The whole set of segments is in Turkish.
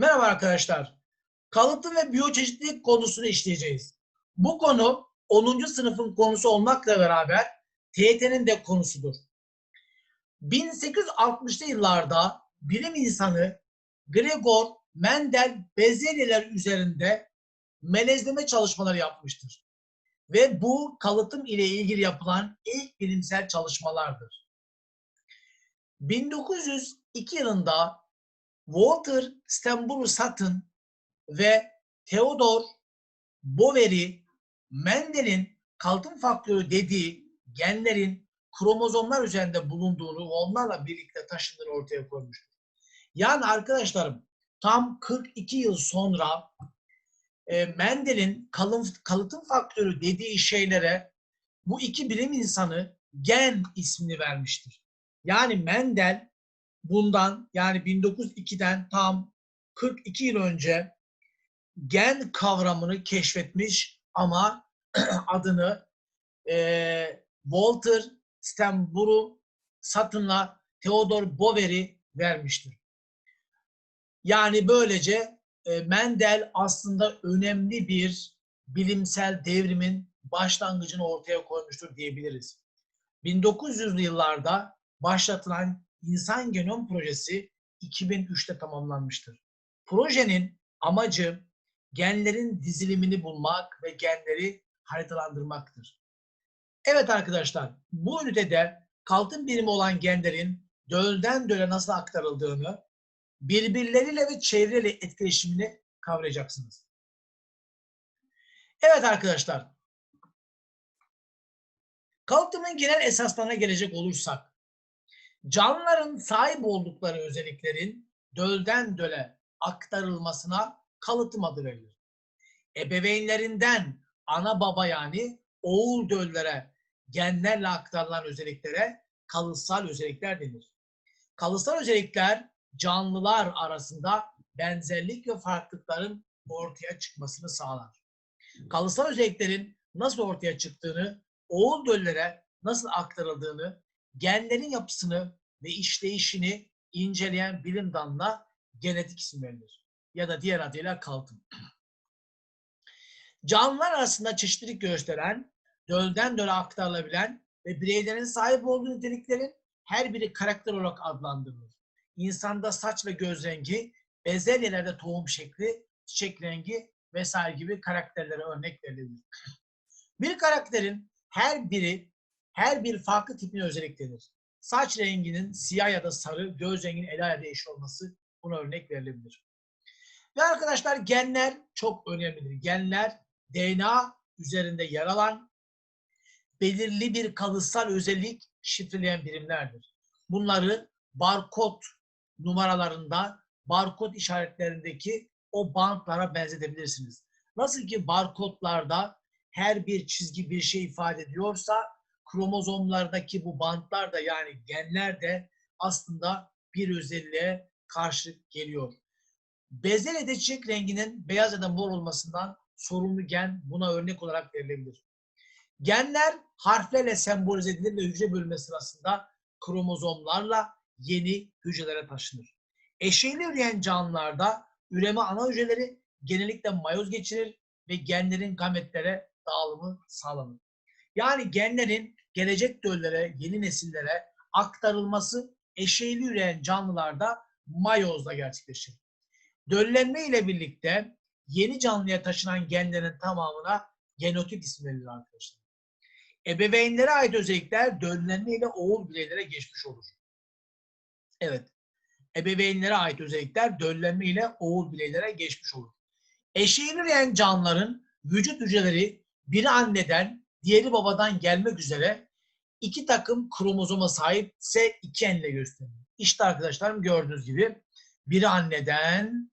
Merhaba arkadaşlar. Kalıtım ve biyoçeşitlilik konusunu işleyeceğiz. Bu konu 10. sınıfın konusu olmakla beraber TYT'nin de konusudur. 1860'lı yıllarda bilim insanı Gregor Mendel bezelyeler üzerinde melezleme çalışmaları yapmıştır. Ve bu kalıtım ile ilgili yapılan ilk bilimsel çalışmalardır. 1902 yılında Walter Stenburu Sutton ve Theodor Boveri Mendel'in kalıtım faktörü dediği genlerin kromozomlar üzerinde bulunduğunu onlarla birlikte taşındığını ortaya koymuştur. Yani arkadaşlarım tam 42 yıl sonra e, Mendel'in kalın, kalıtım faktörü dediği şeylere bu iki bilim insanı gen ismini vermiştir. Yani Mendel bundan yani 1902'den tam 42 yıl önce gen kavramını keşfetmiş ama adını e, Walter Stenburu Sutton'la Theodor Boveri vermiştir. Yani böylece e, Mendel aslında önemli bir bilimsel devrimin başlangıcını ortaya koymuştur diyebiliriz. 1900'lü yıllarda başlatılan İnsan Genom Projesi 2003'te tamamlanmıştır. Projenin amacı genlerin dizilimini bulmak ve genleri haritalandırmaktır. Evet arkadaşlar, bu ünitede kaltın birimi olan genlerin dölden döle nasıl aktarıldığını, birbirleriyle ve çevreyle etkileşimini kavrayacaksınız. Evet arkadaşlar, kalıtımın genel esaslarına gelecek olursak, canlıların sahip oldukları özelliklerin dölden döle aktarılmasına kalıtım adı verilir. Ebeveynlerinden ana baba yani oğul döllere genlerle aktarılan özelliklere kalıtsal özellikler denir. Kalıtsal özellikler canlılar arasında benzerlik ve farklılıkların ortaya çıkmasını sağlar. Kalıtsal özelliklerin nasıl ortaya çıktığını, oğul döllere nasıl aktarıldığını, genlerin yapısını ve işleyişini inceleyen bilim dalına genetik isim verilir. Ya da diğer adıyla kalıtım. Canlılar arasında çeşitlilik gösteren, dölden döle aktarılabilen ve bireylerin sahip olduğu niteliklerin her biri karakter olarak adlandırılır. İnsanda saç ve göz rengi, bezelyelerde tohum şekli, çiçek rengi vesaire gibi karakterlere örnek verilir. Bir karakterin her biri her bir farklı tipine özelliklenir. Saç renginin siyah ya da sarı, göz renginin ela ya da yeşil olması buna örnek verilebilir. Ve arkadaşlar genler çok önemlidir. Genler DNA üzerinde yer alan belirli bir kalıtsal özellik şifreleyen birimlerdir. Bunları barkod numaralarında, barkod işaretlerindeki o bantlara benzetebilirsiniz. Nasıl ki barkodlarda her bir çizgi bir şey ifade ediyorsa kromozomlardaki bu bantlar da yani genler de aslında bir özelliğe karşılık geliyor. Bezelyede çiçek renginin beyaz ya da mor olmasından sorumlu gen buna örnek olarak verilebilir. Genler harflerle sembolize edilir ve hücre bölünme sırasında kromozomlarla yeni hücrelere taşınır. Eşeğli üreyen canlılarda üreme ana hücreleri genellikle mayoz geçirir ve genlerin gametlere dağılımı sağlanır. Yani genlerin gelecek döllere, yeni nesillere aktarılması eşeğli üreyen canlılarda mayozla gerçekleşir. Döllenme ile birlikte yeni canlıya taşınan genlerin tamamına genotip ismi verilir arkadaşlar. Ebeveynlere ait özellikler döllenme ile oğul bireylere geçmiş olur. Evet. Ebeveynlere ait özellikler döllenme ile oğul bireylere geçmiş olur. Eşeğini üreyen canlıların vücut hücreleri biri anneden, diğeri babadan gelmek üzere iki takım kromozoma sahipse iki enle gösterilir. İşte arkadaşlarım gördüğünüz gibi biri anneden,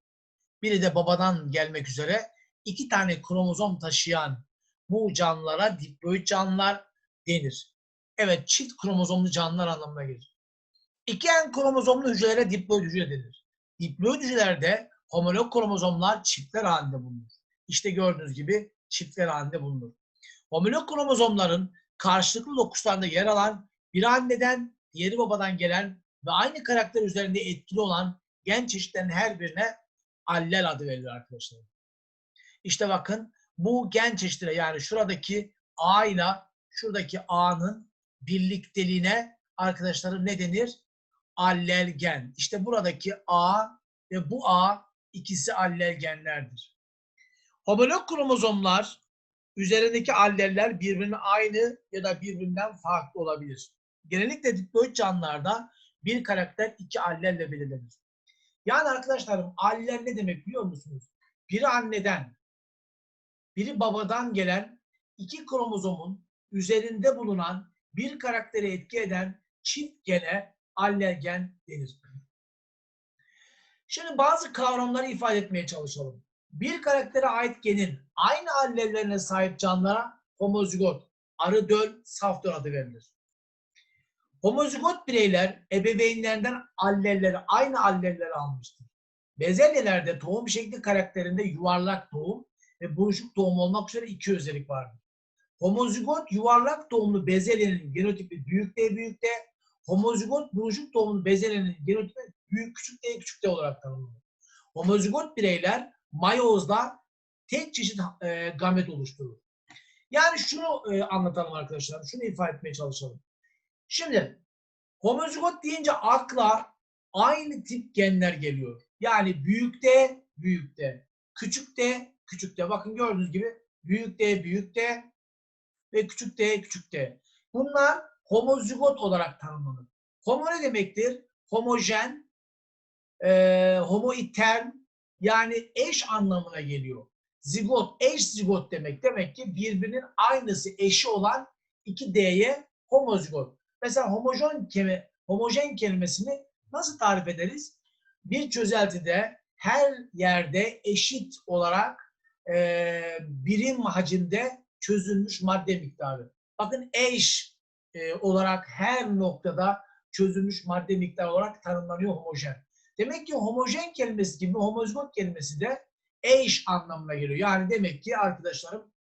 biri de babadan gelmek üzere iki tane kromozom taşıyan bu canlılara diploid canlılar denir. Evet çift kromozomlu canlılar anlamına gelir. İki en kromozomlu hücrelere diploid hücre denir. Diploid hücrelerde homolog kromozomlar çiftler halinde bulunur. İşte gördüğünüz gibi çiftler halinde bulunur. Homolog kromozomların karşılıklı lokuslarında yer alan bir anneden, diğeri babadan gelen ve aynı karakter üzerinde etkili olan gen çeşitlerinin her birine allel adı verilir arkadaşlar. İşte bakın bu gen çeşitleri yani şuradaki A ile şuradaki A'nın birlikteliğine arkadaşlarım ne denir? Allel gen. İşte buradaki A ve bu A ikisi allel genlerdir. Homolog kromozomlar üzerindeki alleller birbirine aynı ya da birbirinden farklı olabilir. Genellikle diploid canlılarda bir karakter iki allelle belirlenir. Yani arkadaşlarım aller ne demek biliyor musunuz? Biri anneden, biri babadan gelen iki kromozomun üzerinde bulunan bir karakteri etki eden çift gene allergen denir. Şimdi bazı kavramları ifade etmeye çalışalım. Bir karaktere ait genin aynı allellerine sahip canlılara homozigot, arı döl, saf döl adı verilir. Homozigot bireyler ebeveynlerinden allelleri, aynı allelleri almıştır. Bezelyelerde tohum şekli karakterinde yuvarlak doğum ve buruşuk doğum olmak üzere iki özellik vardır. Homozigot yuvarlak doğumlu bezelyenin genotipi büyük D büyük D, homozigot buruşuk doğumlu bezelyenin genotipi büyük küçük D küçük D olarak tanımlanır. Homozigot bireyler mayozda tek çeşit e, gamet oluşturur. Yani şunu e, anlatalım arkadaşlar, şunu ifade etmeye çalışalım. Şimdi homozigot deyince akla aynı tip genler geliyor. Yani büyük D, büyük D, küçük D, küçük D. Bakın gördüğünüz gibi büyük D, büyük D ve küçük D, küçük D. Bunlar homozigot olarak tanımlanır. Homo ne demektir? Homojen, e, homoiterm yani eş anlamına geliyor. Zigot, eş zigot demek. Demek ki birbirinin aynısı eşi olan iki D'ye homozigot. Mesela homojen, kelime, homojen kelimesini nasıl tarif ederiz? Bir çözeltide her yerde eşit olarak e, birim hacimde çözülmüş madde miktarı. Bakın eş e, olarak her noktada çözülmüş madde miktarı olarak tanımlanıyor homojen. Demek ki homojen kelimesi gibi homozigot kelimesi de eş anlamına geliyor. Yani demek ki arkadaşlarım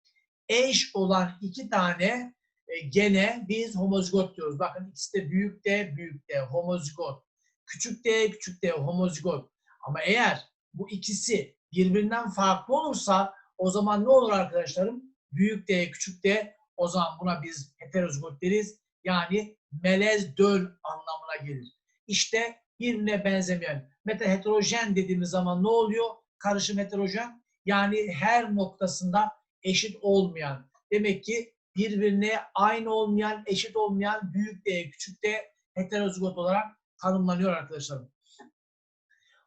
eş olan iki tane e, gene biz homozigot diyoruz. Bakın ikisi de büyük D, büyük D, homozigot. Küçük D, küçük D, homozigot. Ama eğer bu ikisi birbirinden farklı olursa o zaman ne olur arkadaşlarım? Büyük D, küçük D o zaman buna biz heterozigot deriz. Yani melez döl anlamına gelir. İşte birbirine benzemeyen. Meta heterojen dediğimiz zaman ne oluyor? Karışım heterojen. Yani her noktasında eşit olmayan. Demek ki birbirine aynı olmayan, eşit olmayan büyük D, küçük D heterozigot olarak tanımlanıyor arkadaşlarım.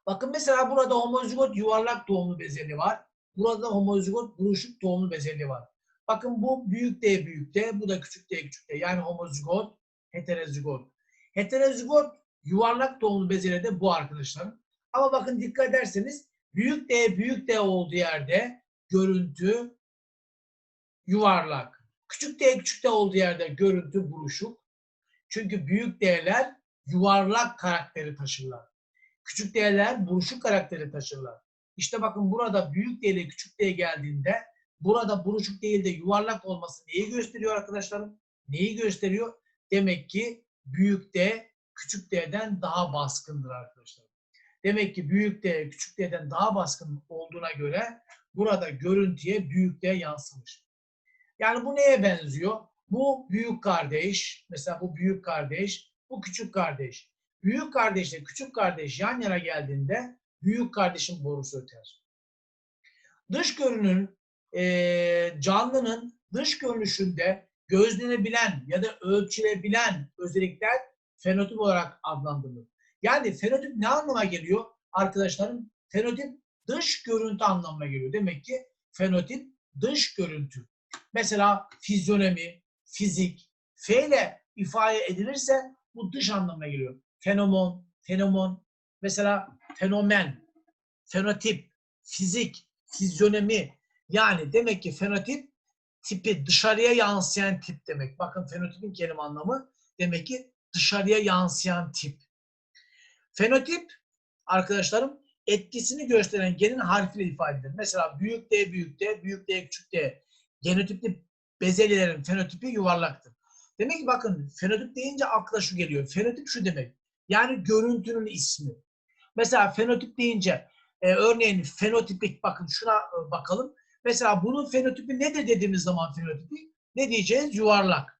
Bakın mesela burada homozigot yuvarlak doğumlu bezelye var. Burada homozigot buruşuk doğumlu bezelye var. Bakın bu büyük D büyük D, bu da küçük D küçük D. Yani homozigot, heterozigot. Heterozigot yuvarlak doğumlu bezelye de bu arkadaşlarım. Ama bakın dikkat ederseniz büyük D büyük D olduğu yerde görüntü yuvarlak. Küçük D küçük D olduğu yerde görüntü buruşuk. Çünkü büyük D'ler yuvarlak karakteri taşırlar. Küçük D'ler buruşuk karakteri taşırlar. İşte bakın burada büyük D ile küçük D geldiğinde burada buruşuk değil de yuvarlak olması neyi gösteriyor arkadaşlarım? Neyi gösteriyor? Demek ki büyük D küçük D'den daha baskındır arkadaşlar. Demek ki büyük D küçük D'den daha baskın olduğuna göre burada görüntüye büyük D yansımış. Yani bu neye benziyor? Bu büyük kardeş, mesela bu büyük kardeş, bu küçük kardeş. Büyük kardeşle küçük kardeş yan yana geldiğinde büyük kardeşin borusu öter. Dış görünün, e, canlının dış görünüşünde gözlenebilen ya da ölçülebilen özellikler fenotip olarak adlandırılır. Yani fenotip ne anlama geliyor? Arkadaşlarım fenotip dış görüntü anlamına geliyor. Demek ki fenotip dış görüntü. Mesela fizyonomi, fizik, F ile ifade edilirse bu dış anlamına geliyor. Fenomen, fenomen, mesela fenomen, fenotip, fizik, fizyonomi. Yani demek ki fenotip tipi dışarıya yansıyan tip demek. Bakın fenotipin kelime anlamı demek ki dışarıya yansıyan tip. Fenotip arkadaşlarım etkisini gösteren genin harfiyle ifade edilir. Mesela büyük D büyük D, büyük D küçük D. Genotipli bezelyelerin fenotipi yuvarlaktır. Demek ki bakın fenotip deyince akla şu geliyor. Fenotip şu demek. Yani görüntünün ismi. Mesela fenotip deyince e, örneğin fenotipik bakın şuna e, bakalım. Mesela bunun fenotipi nedir dediğimiz zaman fenotipi ne diyeceğiz? Yuvarlak.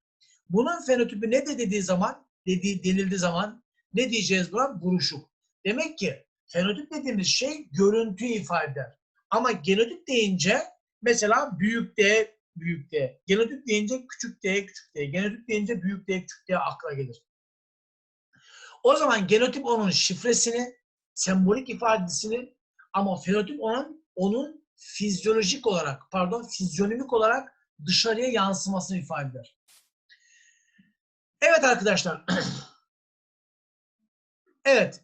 Bunun fenotipi nedir dediği zaman dediği denildiği zaman ne diyeceğiz buna? Buruşuk. Demek ki fenotip dediğimiz şey görüntüyü ifade eder. Ama genotip deyince mesela büyük D, büyük D. Genotip deyince küçük D, küçük D. Genotip deyince büyük D, küçük D akla gelir. O zaman genotip onun şifresini, sembolik ifadesini ama fenotip onun onun fizyolojik olarak, pardon, fizyonomik olarak dışarıya yansımasını ifade eder. Evet arkadaşlar. evet.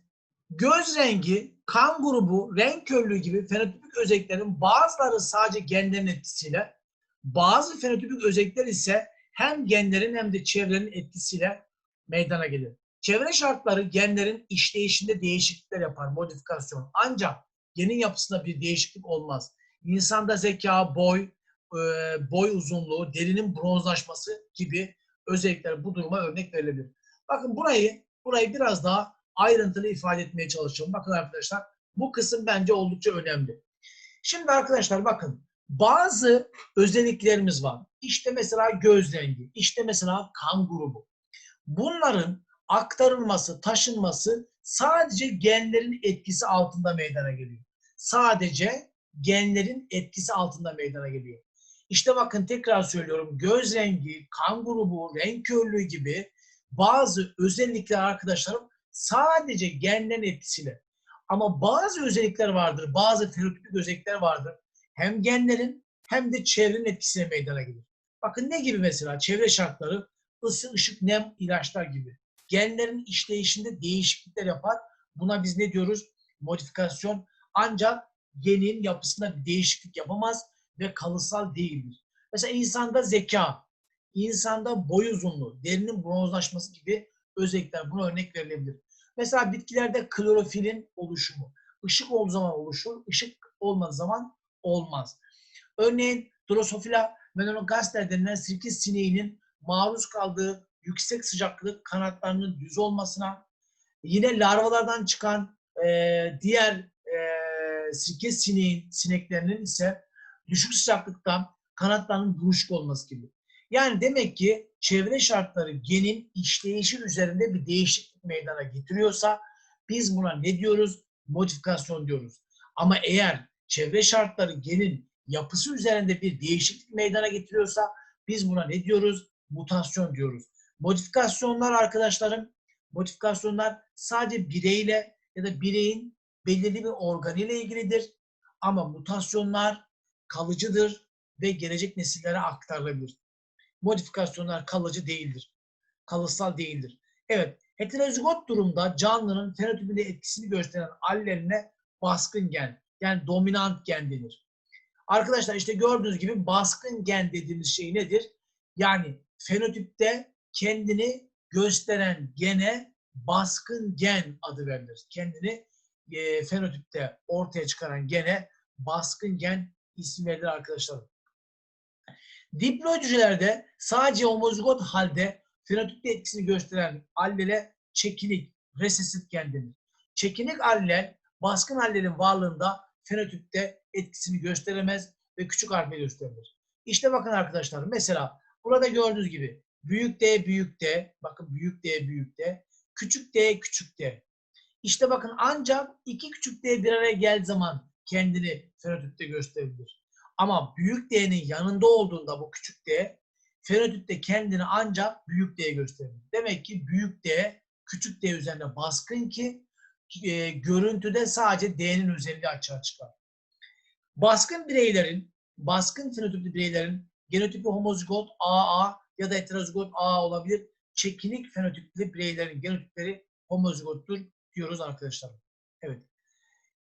Göz rengi, kan grubu, renk körlüğü gibi fenotipik özelliklerin bazıları sadece genlerin etkisiyle, bazı fenotipik özellikler ise hem genlerin hem de çevrenin etkisiyle meydana gelir. Çevre şartları genlerin işleyişinde değişiklikler yapar, modifikasyon. Ancak genin yapısında bir değişiklik olmaz. İnsanda zeka, boy, e, boy uzunluğu, derinin bronzlaşması gibi özellikler bu duruma örnek verilebilir. Bakın burayı burayı biraz daha ayrıntılı ifade etmeye çalışıyorum. Bakın arkadaşlar bu kısım bence oldukça önemli. Şimdi arkadaşlar bakın bazı özelliklerimiz var. İşte mesela göz rengi, işte mesela kan grubu. Bunların aktarılması, taşınması sadece genlerin etkisi altında meydana geliyor. Sadece genlerin etkisi altında meydana geliyor. İşte bakın tekrar söylüyorum göz rengi, kan grubu, renk körlüğü gibi bazı özellikler arkadaşlarım sadece genlerin etkisiyle. Ama bazı özellikler vardır, bazı fenotipik özellikler vardır. Hem genlerin hem de çevrenin etkisine meydana gelir. Bakın ne gibi mesela çevre şartları, ısı, ışık, nem, ilaçlar gibi. Genlerin işleyişinde değişiklikler yapar. Buna biz ne diyoruz? Modifikasyon. Ancak genin yapısında bir değişiklik yapamaz ve kalıtsal değildir. Mesela insanda zeka, insanda boy uzunluğu, derinin bronzlaşması gibi özellikler buna örnek verilebilir. Mesela bitkilerde klorofilin oluşumu. Işık olduğu zaman oluşur, ışık olmadığı zaman olmaz. Örneğin Drosophila melanogaster denilen sirke sineğinin maruz kaldığı yüksek sıcaklık kanatlarının düz olmasına, yine larvalardan çıkan e, diğer e, sirke sineğin, sineklerinin ise düşük sıcaklıktan kanatlarının buruşuk olması gibi. Yani demek ki çevre şartları genin işleyişi üzerinde bir değişiklik meydana getiriyorsa biz buna ne diyoruz? Modifikasyon diyoruz. Ama eğer çevre şartları genin yapısı üzerinde bir değişiklik meydana getiriyorsa biz buna ne diyoruz? Mutasyon diyoruz. Modifikasyonlar arkadaşlarım, modifikasyonlar sadece bireyle ya da bireyin belirli bir organıyla ilgilidir. Ama mutasyonlar kalıcıdır ve gelecek nesillere aktarılabilir. Modifikasyonlar kalıcı değildir. Kalıtsal değildir. Evet, heterozigot durumda canlının fenotipinde etkisini gösteren allerine baskın gen, yani dominant gen denir. Arkadaşlar işte gördüğünüz gibi baskın gen dediğimiz şey nedir? Yani fenotipte kendini gösteren gene baskın gen adı verilir. Kendini e, fenotipte ortaya çıkaran gene baskın gen isim verilir arkadaşlar. Diploid sadece homozigot halde fenotipte etkisini gösteren allele çekinik, resesif gen. Çekinik allel baskın allelin varlığında fenotipte etkisini gösteremez ve küçük harfle gösterilir. İşte bakın arkadaşlar mesela burada gördüğünüz gibi büyük D büyük D, bakın büyük D büyük D, küçük D küçük D. İşte bakın ancak iki küçük D bir araya geldiği zaman kendini fenotipte gösterebilir. Ama büyük D'nin yanında olduğunda bu küçük D fenotipte kendini ancak büyük D'ye gösterir. Demek ki büyük D küçük D üzerinde baskın ki e, görüntüde sadece D'nin özelliği açığa çıkar. Baskın bireylerin, baskın fenotipli bireylerin genotipi homozigot AA ya da heterozigot AA olabilir. Çekinik fenotipli bireylerin genotipleri homozigottur diyoruz arkadaşlar. Evet.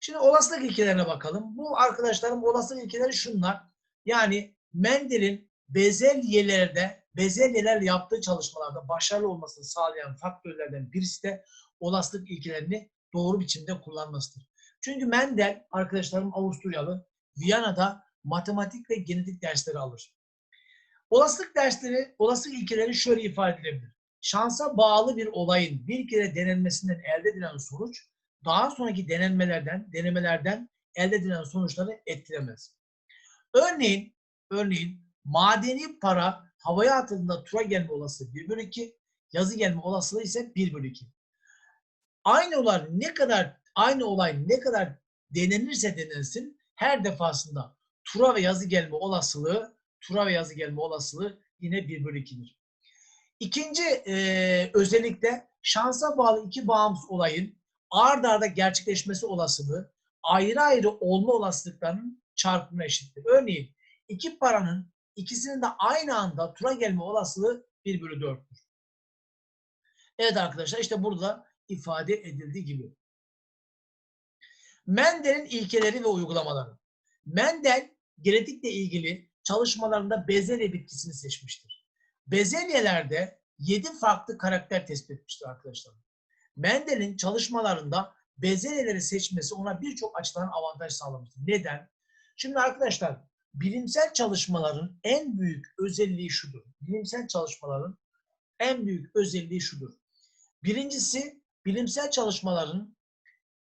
Şimdi olasılık ilkelerine bakalım. Bu arkadaşlarım olasılık ilkeleri şunlar. Yani Mendel'in bezelyelerde, bezelyelerle yaptığı çalışmalarda başarılı olmasını sağlayan faktörlerden birisi de olasılık ilkelerini doğru biçimde kullanmasıdır. Çünkü Mendel, arkadaşlarım Avusturyalı, Viyana'da matematik ve genetik dersleri alır. Olasılık dersleri, olasılık ilkeleri şöyle ifade edilebilir. Şansa bağlı bir olayın bir kere denenmesinden elde edilen sonuç, daha sonraki denenmelerden, denemelerden elde edilen sonuçları etkilemez. Örneğin, örneğin madeni para havaya atıldığında tura gelme olasılığı 1 bölü 2, yazı gelme olasılığı ise 1 bölü 2. Aynı olay ne kadar aynı olay ne kadar denenirse denensin her defasında tura ve yazı gelme olasılığı tura ve yazı gelme olasılığı yine 1 bölü 2'dir. İkinci e, özellikle şansa bağlı iki bağımsız olayın ard arda gerçekleşmesi olasılığı ayrı ayrı olma olasılıklarının çarpımına eşittir. Örneğin iki paranın ikisinin de aynı anda tura gelme olasılığı 1 bölü 4'tür. Evet arkadaşlar işte burada ifade edildiği gibi. Mendel'in ilkeleri ve uygulamaları. Mendel genetikle ilgili çalışmalarında bezelye bitkisini seçmiştir. Bezelyelerde 7 farklı karakter tespit etmiştir arkadaşlar. Mendel'in çalışmalarında bezelyeleri seçmesi ona birçok açıdan avantaj sağlamıştır. Neden? Şimdi arkadaşlar bilimsel çalışmaların en büyük özelliği şudur. Bilimsel çalışmaların en büyük özelliği şudur. Birincisi bilimsel çalışmaların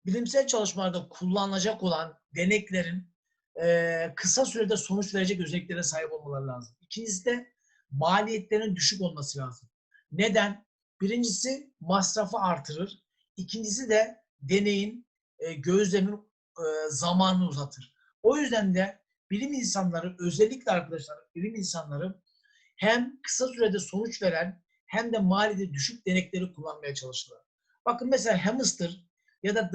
bilimsel çalışmalarda kullanılacak olan deneklerin e, kısa sürede sonuç verecek özelliklere sahip olmaları lazım. İkincisi de maliyetlerin düşük olması lazım. Neden? Birincisi masrafı artırır. İkincisi de deneyin, e, gözlemin e, zamanını uzatır. O yüzden de bilim insanları özellikle arkadaşlar bilim insanları hem kısa sürede sonuç veren hem de maliyeti düşük denekleri kullanmaya çalışırlar. Bakın mesela hamster ya da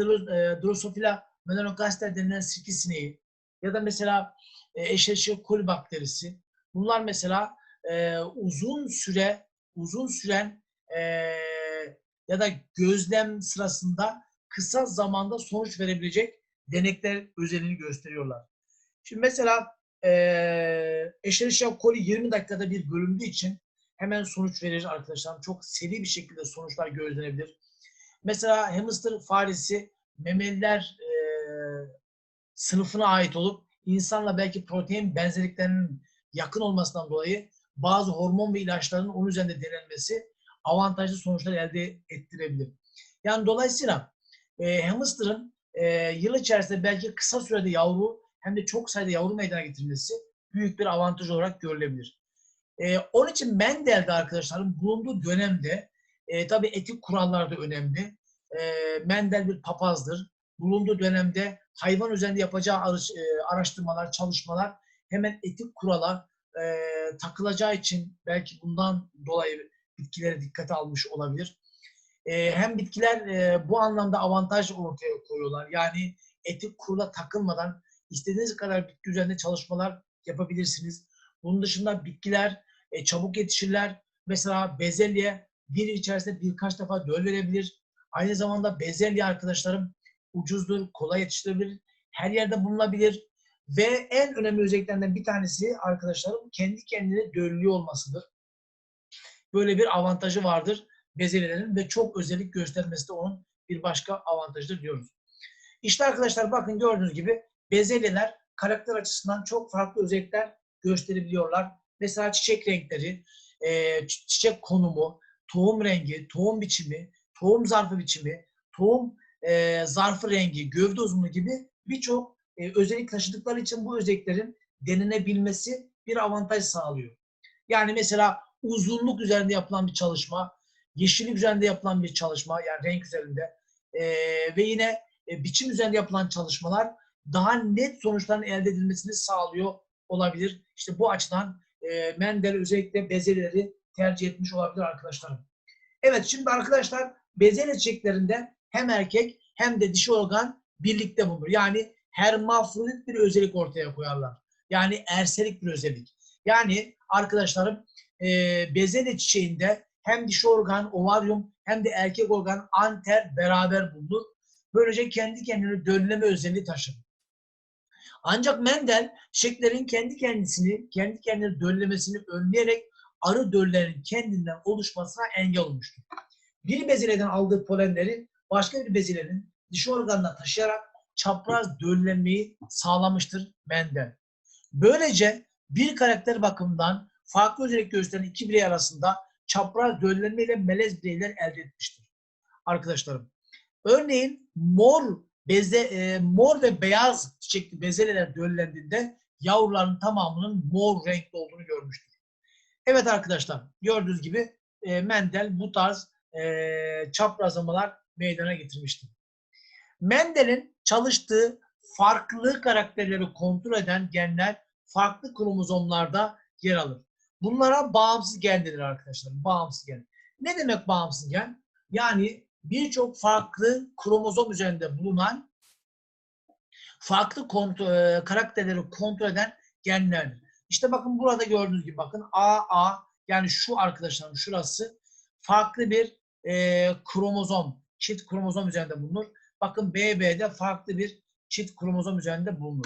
Drosophila melanogaster denilen sirke sineği ya da mesela e, Escherichia coli bakterisi. Bunlar mesela e, uzun süre uzun süren e, ya da gözlem sırasında kısa zamanda sonuç verebilecek denekler özelliğini gösteriyorlar. Şimdi mesela e, Escherichia coli 20 dakikada bir bölündüğü için hemen sonuç verir arkadaşlar. Çok seri bir şekilde sonuçlar gözlenebilir. Mesela hamster faresi memeliler e, sınıfına ait olup insanla belki protein benzerliklerinin yakın olmasından dolayı bazı hormon ve ilaçların onun üzerinde denenmesi avantajlı sonuçlar elde ettirebilir. Yani dolayısıyla e, hamsterın e, yıl içerisinde belki kısa sürede yavru hem de çok sayıda yavru meydana getirmesi büyük bir avantaj olarak görülebilir. E, onun için Mendel'de arkadaşlarım bulunduğu dönemde e, tabii etik kurallar da önemli. E, Mendel bir papazdır. Bulunduğu dönemde hayvan üzerinde yapacağı e, araştırmalar, çalışmalar hemen etik kurala e, takılacağı için belki bundan dolayı bitkilere dikkate almış olabilir. E, hem bitkiler e, bu anlamda avantaj ortaya koyuyorlar. Yani etik kurula takılmadan istediğiniz kadar bitki üzerinde çalışmalar yapabilirsiniz. Bunun dışında bitkiler e, çabuk yetişirler. Mesela bezelye bir içerisinde birkaç defa döl verebilir. Aynı zamanda bezelye arkadaşlarım ucuzdur, kolay yetiştirilebilir, her yerde bulunabilir. Ve en önemli özelliklerinden bir tanesi arkadaşlarım kendi kendine döllüyor olmasıdır. Böyle bir avantajı vardır bezelyelerin ve çok özellik göstermesi de onun bir başka avantajıdır diyoruz. İşte arkadaşlar bakın gördüğünüz gibi bezelyeler karakter açısından çok farklı özellikler gösterebiliyorlar. Mesela çiçek renkleri, e, çiçek konumu, tohum rengi, tohum biçimi, tohum zarfı biçimi, tohum e, zarfı rengi, gövde uzunluğu gibi birçok e, özellik taşıdıkları için bu özelliklerin denenebilmesi bir avantaj sağlıyor. Yani mesela uzunluk üzerinde yapılan bir çalışma, yeşillik üzerinde yapılan bir çalışma, yani renk üzerinde e, ve yine e, biçim üzerinde yapılan çalışmalar daha net sonuçların elde edilmesini sağlıyor olabilir. İşte bu açıdan e, Mendel özellikle bezelyeleri tercih etmiş olabilir arkadaşlarım. Evet şimdi arkadaşlar bezelye çiçeklerinde hem erkek hem de dişi organ birlikte bulunur. Yani hermafrodit bir özellik ortaya koyarlar. Yani erselik bir özellik. Yani arkadaşlarım e, bezelye çiçeğinde hem dişi organ, ovaryum hem de erkek organ anter beraber bulunur. Böylece kendi kendine dönleme özelliği taşır. Ancak Mendel çiçeklerin kendi kendisini, kendi kendine döllemesini önleyerek arı döllerinin kendinden oluşmasına engel olmuştur. Bir bezelyeden aldığı polenleri başka bir bezelyenin dişi organına taşıyarak çapraz döllenmeyi sağlamıştır Mendel. Böylece bir karakter bakımından farklı özellik gösteren iki birey arasında çapraz döllenme ile melez bireyler elde etmiştir. Arkadaşlarım, örneğin mor beze, e, mor ve beyaz çiçekli bezeler döllendiğinde yavruların tamamının mor renkli olduğunu görmüştür. Evet arkadaşlar gördüğünüz gibi e, Mendel bu tarz e, çaprazlamalar meydana getirmiştir. Mendel'in çalıştığı farklı karakterleri kontrol eden genler farklı kromozomlarda yer alır. Bunlara bağımsız gen denir arkadaşlar. Bağımsız gen. Ne demek bağımsız gen? Yani birçok farklı kromozom üzerinde bulunan farklı kontrol, e, karakterleri kontrol eden genlerdir. İşte bakın burada gördüğünüz gibi bakın AA yani şu arkadaşlarım şurası farklı bir e, kromozom, çift kromozom üzerinde bulunur. Bakın BB'de farklı bir çift kromozom üzerinde bulunur.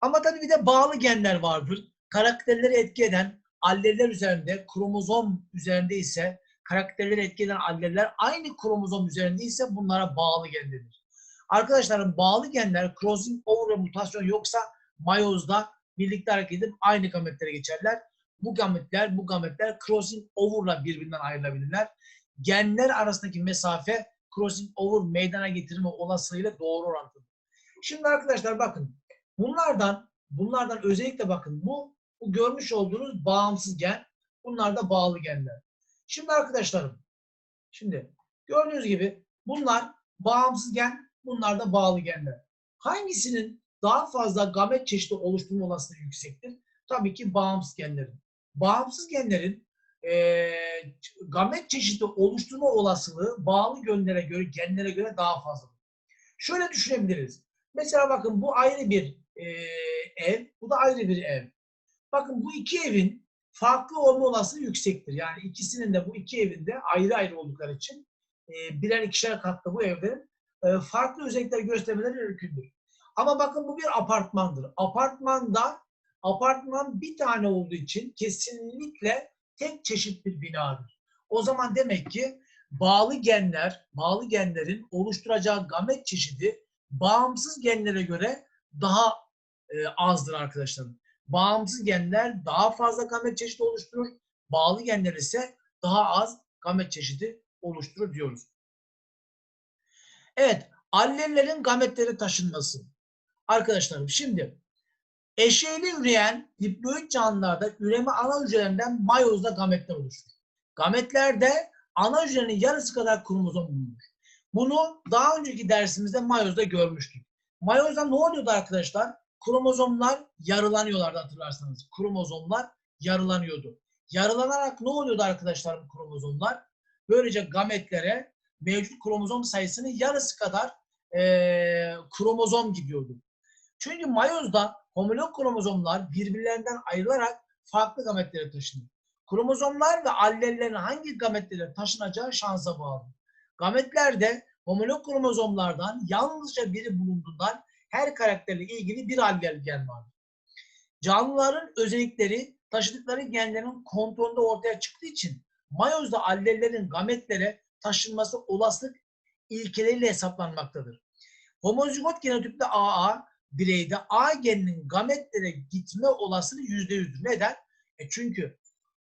Ama tabii bir de bağlı genler vardır. Karakterleri etki eden alleller üzerinde, kromozom üzerinde ise karakterleri etki eden alleller aynı kromozom üzerinde ise bunlara bağlı gen denir. Arkadaşlarım bağlı genler crossing over ve mutasyon yoksa mayozda birlikte hareket edip aynı gametlere geçerler. Bu gametler, bu gametler crossing over'la birbirinden ayrılabilirler. Genler arasındaki mesafe crossing over meydana getirme olasılığıyla doğru orantılı. Şimdi arkadaşlar bakın bunlardan bunlardan özellikle bakın bu, bu görmüş olduğunuz bağımsız gen. Bunlar da bağlı genler. Şimdi arkadaşlarım şimdi gördüğünüz gibi bunlar bağımsız gen, bunlar da bağlı genler. Hangisinin daha fazla gamet çeşidi oluşturma olasılığı yüksektir? Tabii ki bağımsız genlerin. Bağımsız genlerin e, gamet çeşidi oluşturma olasılığı bağlı genlere göre genlere göre daha fazla. Şöyle düşünebiliriz. Mesela bakın bu ayrı bir e, ev, bu da ayrı bir ev. Bakın bu iki evin farklı olma olasılığı yüksektir. Yani ikisinin de bu iki evinde ayrı ayrı oldukları için e, birer ikişer katlı bu evlerin e, farklı özellikler göstermeleri mümkündür. Ama bakın bu bir apartmandır. Apartmanda apartman bir tane olduğu için kesinlikle tek çeşit bir binadır. O zaman demek ki bağlı genler, bağlı genlerin oluşturacağı gamet çeşidi bağımsız genlere göre daha e, azdır arkadaşlarım. Bağımsız genler daha fazla gamet çeşidi oluşturur. Bağlı genler ise daha az gamet çeşidi oluşturur diyoruz. Evet, allellerin gametleri taşınması. Arkadaşlarım şimdi eşeğli üreyen diploid canlılarda üreme ana hücrelerinden mayozda gametler oluşur. Gametlerde ana hücrenin yarısı kadar kromozom bulunur. Bunu daha önceki dersimizde mayozda görmüştük. Mayozda ne oluyordu arkadaşlar? Kromozomlar yarılanıyorlardı hatırlarsanız. Kromozomlar yarılanıyordu. Yarılanarak ne oluyordu arkadaşlar bu kromozomlar? Böylece gametlere mevcut kromozom sayısının yarısı kadar e, kromozom gidiyordu. Çünkü mayozda homolog kromozomlar birbirlerinden ayrılarak farklı gametlere taşınır. Kromozomlar ve allellerin hangi gametlere taşınacağı şansa bağlı. Gametlerde homolog kromozomlardan yalnızca biri bulunduğundan her karakterle ilgili bir allel gen vardır. Canlıların özellikleri taşıdıkları genlerin kontrolünde ortaya çıktığı için mayozda allellerin gametlere taşınması olasılık ilkeleriyle hesaplanmaktadır. Homozigot genotipte AA bireyde A geninin gametlere gitme olasılığı yüzde yüzdür. Neden? E çünkü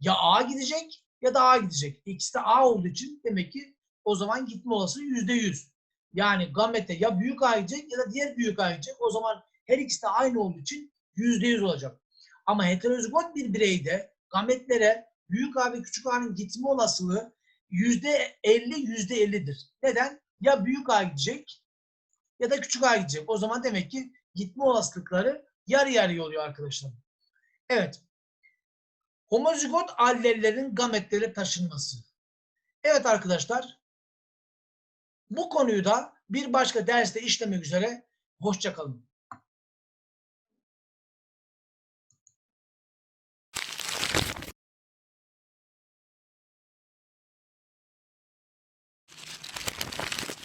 ya A gidecek ya da A gidecek. İkisi de A olduğu için demek ki o zaman gitme olasılığı yüzde yüz. Yani gamete ya büyük A ya da diğer büyük A. O zaman her ikisi de aynı olduğu için yüzde yüz olacak. Ama heterozigot bir bireyde gametlere büyük A ve küçük A'nın gitme olasılığı yüzde elli yüzde ellidir. Neden? Ya büyük A gidecek ya da küçük A gidecek. O zaman demek ki gitme olasılıkları yarı yarıya oluyor arkadaşlar. Evet. Homozigot allellerin gametlere taşınması. Evet arkadaşlar. Bu konuyu da bir başka derste işlemek üzere. Hoşçakalın.